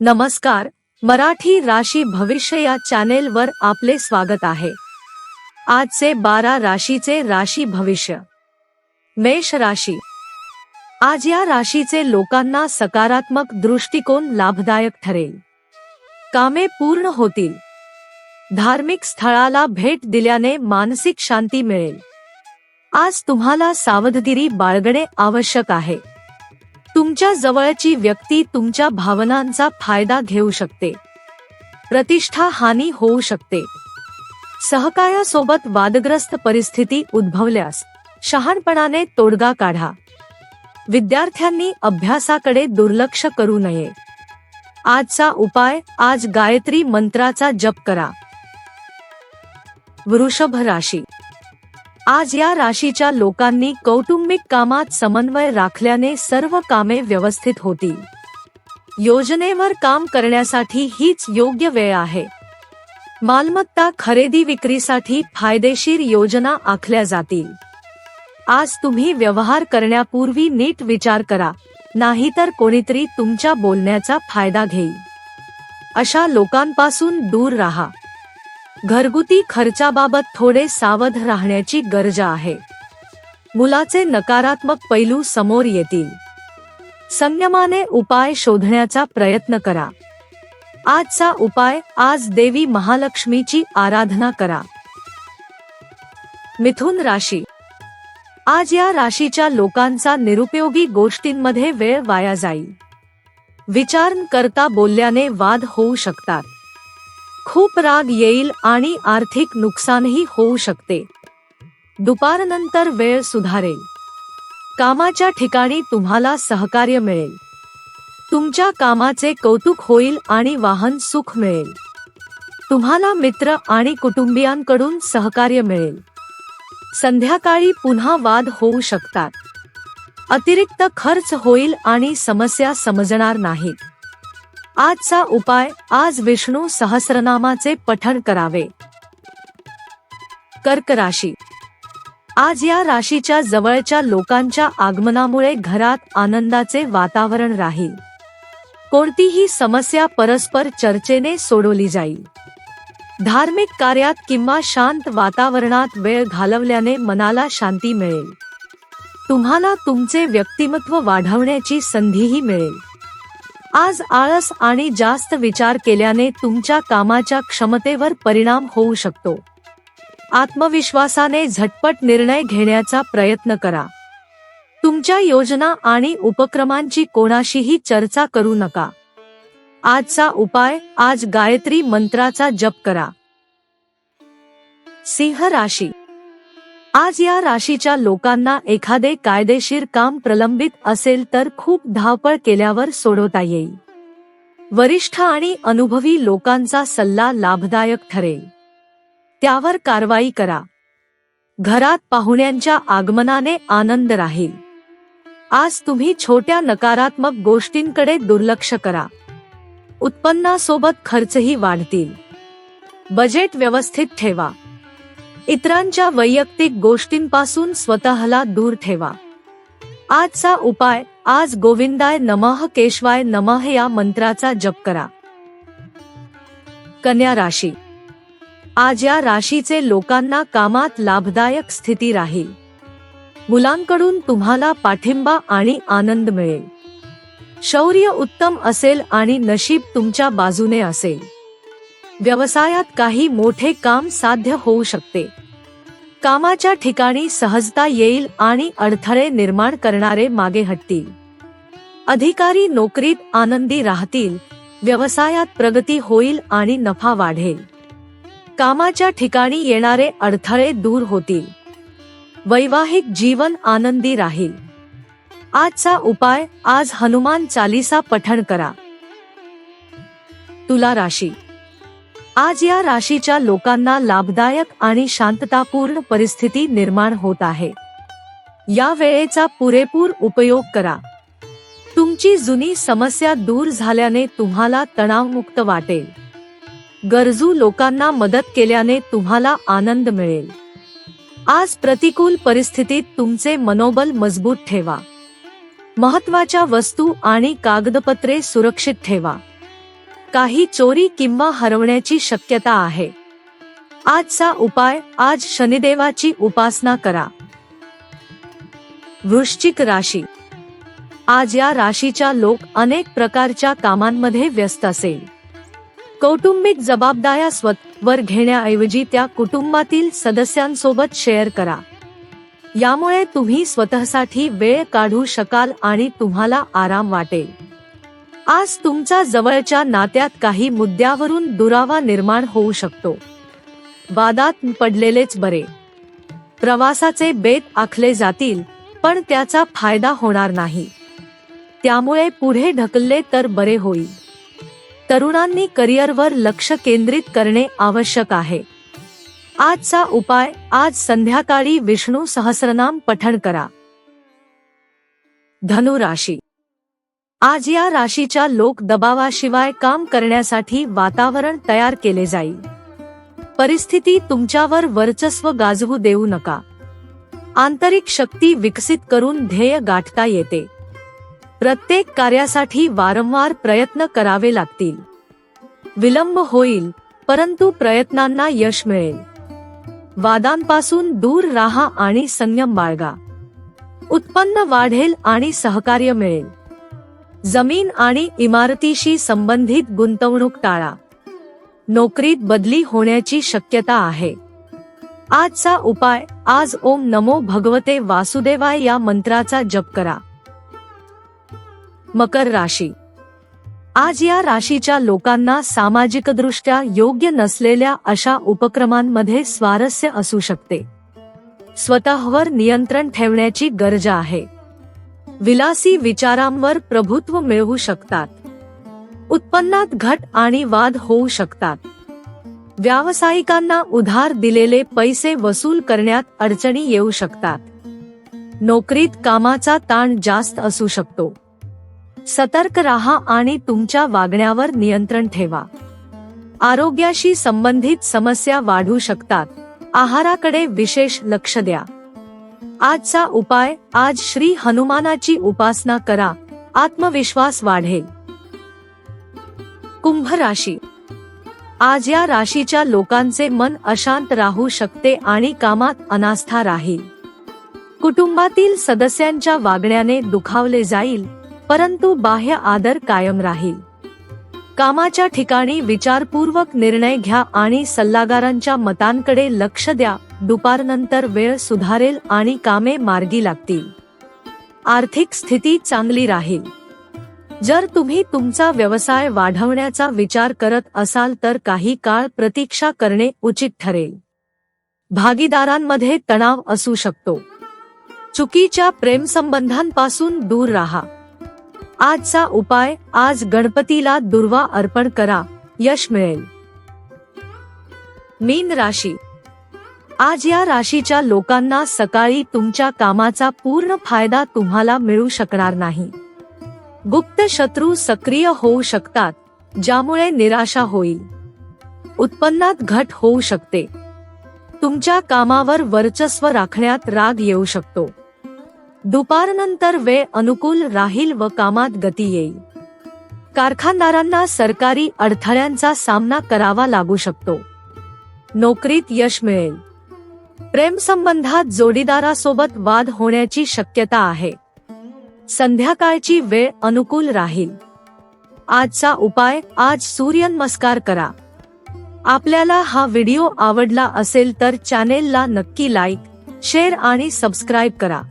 नमस्कार मराठी राशी भविष्य या चॅनेल वर आपले स्वागत आहे. आजचे बारा राशीचे राशी भविष्य. मेष राशी. आज या राशीचे लोकांना सकारात्मक दृष्टिकोन लाभदायक ठरेल. कामे पूर्ण होतील. धार्मिक स्थळाला भेट दिल्याने मानसिक शांती मिळेल. आज तुम्हाला सावधगिरी बाळगणे आवश्यक आहे. तुमच्या जवळची व्यक्ती तुमच्या भावनांचा फायदा घेऊ शकते. प्रतिष्ठा हानी होऊ शकते. सहकार्यासोबत वादग्रस्त परिस्थिती उद्भवल्यास शहाणपणाने तोडगा काढा. विद्यार्थ्यांनी अभ्यासाकडे दुर्लक्ष करू नये. आजचा उपाय आज गायत्री मंत्राचा जप करा. वृषभ राशी आज या राशीच्या लोकांनी कौटुंबिक कामात समन्वय राखल्याने सर्व कामे व्यवस्थित होतील. योजनेवर काम करण्यासाठी हीच योग्य वेळ आहे. मालमत्ता खरेदी विक्रीसाठी फायदेशीर योजना आखल्या जातील. आज तुम्ही व्यवहार करण्यापूर्वी नीट विचार करा नाहीतर कोणीतरी तुमच्या बोलण्याचा फायदा घेईल. अशा लोकांपासून दूर राहा. घरगुती खर्चाबाबत थोडे सावध राहण्याची गरज आहे. मुलाचे नकारात्मक पैलू समोर येतील. संयमाने उपाय शोधण्याचा प्रयत्न करा. आजचा उपाय आज देवी महालक्ष्मीची आराधना करा. मिथुन राशी. आज या राशीच्या लोकांचा निरुपयोगी गोष्टींमध्ये वेळ वाया जाईल. विचार करता बोलल्याने वाद होऊ शकतात. खूप राग येईल आणि आर्थिक नुकसानही होऊ शकते. दुपारनंतर वेळ सुधारेल. कामाच्या ठिकाणी तुम्हाला सहकार्य मिळेल. तुमच्या कामाचे कौतुक होईल आणि वाहन सुख मिळेल. तुम्हाला मित्र आणि कुटुंबियांकडून सहकार्य मिळेल. संध्याकाळी पुन्हा वाद होऊ शकतात. अतिरिक्त खर्च होईल आणि समस्या समजणार नाहीत. आजचा उपाय आज विष्णू सहस्रनामाचे पठण करावे. कर्क राशी. आज या राशीच्या जवळच्या लोकांच्या आगमनामुळे घरात आनंदाचे वातावरण राहील. कोणतीही समस्या परस्पर चर्चेने सोडवली जाईल. धार्मिक कार्यात किंवा शांत वातावरणात वेळ घालवल्याने मनाला शांती मिळेल. तुम्हाला तुमचे व्यक्तिमत्व वाढवण्याची संधीही मिळेल. आज आळस आणि जास्त विचार केल्याने तुमच्या कामाच्या क्षमतेवर परिणाम होऊ शकतो. आत्मविश्वासाने झटपट निर्णय घेण्याचा प्रयत्न करा. तुमच्या योजना आणि उपक्रमांची कोणाशीही चर्चा करू नका. आजचा उपाय आज गायत्री मंत्राचा जप करा. सिंह राशी आज या राशीच्या लोकांना एखादे कायदेशीर काम प्रलंबित असेल तर खूप धावपळ केल्यावर सोडवता येईल. वरिष्ठ आणि अनुभवी लोकांचा सल्ला लाभदायक ठरेल. त्यावर कारवाई करा. घरात पाहुण्यांच्या आगमनाने आनंद राहील. आज तुम्ही छोट्या नकारात्मक गोष्टींकडे दुर्लक्ष करा. उत्पन्नासोबत खर्चही वाढतील. बजेट व्यवस्थित ठेवा. इतरांच्या वैयक्तिक गोष्टींपासून स्वतःला दूर ठेवा. आजचा उपाय आज गोविंदाय नमः केशवाय नमः या मंत्राचा जप करा. कन्या राशी. आज या राशीचे लोकांना कामात लाभदायक स्थिती राहील. मुलांकडून तुम्हाला पाठिंबा आणि आनंद मिळेल. शौर्य उत्तम असेल आणि नशीब तुमच्या बाजूने असेल. व्यवसायात काही मोठे काम साध्य होऊ शकते. कामाच्या ठिकाणी सहजता येईल आणि अडथळे निर्माण करणारे मागे हटतील. अधिकारी नोकरीत आनंदी राहतील व्यवसायात प्रगती होईल आणि नफा वाढेल. कामाच्या ठिकाणी येणारे अडथळे दूर होतील. वैवाहिक जीवन आनंदी राहील. आजचा उपाय आज हनुमान चालीसा पठण करा. तुला राशी आज या राशीच्या लोकांना लाभदायक आणि शांततापूर्ण परिस्थिती निर्माण होत आहे. या वेळेचा पुरेपूर उपयोग करा. तुमची जुनी समस्या दूर झाल्याने तुम्हाला तणावमुक्त वाटेल. गरजू लोकांना मदत केल्याने तुम्हाला आनंद मिळेल. आज प्रतिकूल परिस्थितीत तुमचे मनोबल मजबूत ठेवा. महत्त्वाच्या वस्तू आणि कागदपत्रे सुरक्षित ठेवा. काही चोरी किंवा हरवण्याची शक्यता आहे. आजचा उपाय आज शनिदेवाची उपासना करा. वृश्चिक राशी. आज या राशीच्या लोक अनेक प्रकारच्या कामांमध्ये व्यस्त असेल. कौटुंबिक जबाबदाऱ्या स्वतःवर घेण्याऐवजी त्या कुटुंबातील सदस्यांसोबत शेअर करा. यामुळे तुम्ही स्वतःसाठी वेळ काढू शकाल आणि तुम्हाला आराम वाटेल. आज तुमचा जवळच्या नात्यात काही मुद्द्यावरून दुरावा निर्माण होऊ शकतो. वादात पडलेलेच बरे. प्रवासाचे बेत आखले जातील पण त्याचा फायदा होणार नाही. त्यामुळे पुढे ढकलले तर बरे होईल. तरुणांनी करिअरवर लक्ष केंद्रित करणे आवश्यक आहे. आजचा उपाय आज संध्याकाळी विष्णू सहस्रनाम पठण करा. धनुराशी आज या राशीच्या लोक दबावाशिवाय काम करण्यासाठी वातावरण तयार केले जाईल. परिस्थिती तुमच्यावर वर्चस्व गाजवू देऊ नका. आंतरिक शक्ती विकसित करून ध्येय गाठता येते. प्रत्येक कार्यासाठी वारंवार प्रयत्न करावे लागतील. विलंब होईल परंतु प्रयत्नांना यश मिळेल. वादांपासून दूर राहा आणि संयम बाळगा. उत्पन्न वाढेल आणि सहकार्य मिळेल. जमीन आणि इमारतीशी संबंधित गुंतवणूक टाळा. नोकरीत बदली होण्याची शक्यता आहे. आजचा उपाय आज ओम नमो भगवते वासुदेवाय या मंत्राचा जप करा. मकर राशी. आज या राशीच्या लोकांना सामाजिकदृष्ट्या योग्य नसलेल्या अशा उपक्रमांमध्ये स्वारस्य असू शकते. स्वतःवर नियंत्रण ठेवण्याची गरज आहे. विलासी विचारांवर प्रभुत्व मिळवू शकतात. उत्पन्नात घट आणि वाद होऊ शकतात. व्यावसायिकांना उधार दिलेले पैसे वसूल करण्यात अडचणी येऊ शकतात. नोकरीत कामाचा ताण जास्त असू शकतो. सतर्क राहा आणि तुमच्या वागण्यावर नियंत्रण ठेवा. आरोग्याशी संबंधित समस्या वाढू शकतात. आहाराकडे विशेष लक्ष द्या. आजचा उपाय आज श्री हनुमानाची उपासना करा. आत्मविश्वास वाढेल कुंभ राशी. आज या राशीच्या लोकांचे मन अशांत राहू शकते आणि कामात अनास्था राहील कुटुंबातील सदस्यांच्या वागण्याने दुखावले जाईल परंतु बाह्य आदर कायम राहील. कामाच्या ठिकाणी विचारपूर्वक निर्णय घ्या आणि सल्लागारांच्या मतांकडे लक्ष द्या. दुपारनंतर वेळ सुधारेल आणि कामे मार्गी लागतील. आर्थिक स्थिती चांगली राहील. जर तुम्ही तुमचा व्यवसाय वाढवण्याचा विचार करत असाल तर काही काळ प्रतीक्षा करणे उचित ठरेल. भागीदारांमध्ये तणाव असू शकतो. चुकीच्या प्रेमसंबंधांपासून दूर राहा. आजचा उपाय आज गणपतीला दुर्वा अर्पण करा यश मिळेल. मीन राशी आज या राशीच्या लोकांना सकाळी तुमच्या कामाचा पूर्ण फायदा तुम्हाला मिळू शकणार नाही. गुप्त शत्रू सक्रिय होऊ शकतात ज्यामुळे निराशा होईल. उत्पन्नात घट होऊ शकते. तुमच्या कामावर वर्चस्व राखण्यात राग येऊ शकतो. दुपारनंतर वेळ अनुकूल राहील व कामात गती येईल. कारखानदारांना सरकारी अडथळ्यांचा सामना करावा लागू शकतो. नोकरीत यश मिळेल. प्रेमसंबंधात जोडीदारासोबत वाद होण्याची शक्यता आहे. संध्याकाळची वेळ अनुकूल राहील. आजचा उपाय आज सूर्यनमस्कार करा. आपल्याला हा व्हिडिओ आवडला असेल तर चॅनेलला नक्की लाईक शेअर आणि सबस्क्राईब करा.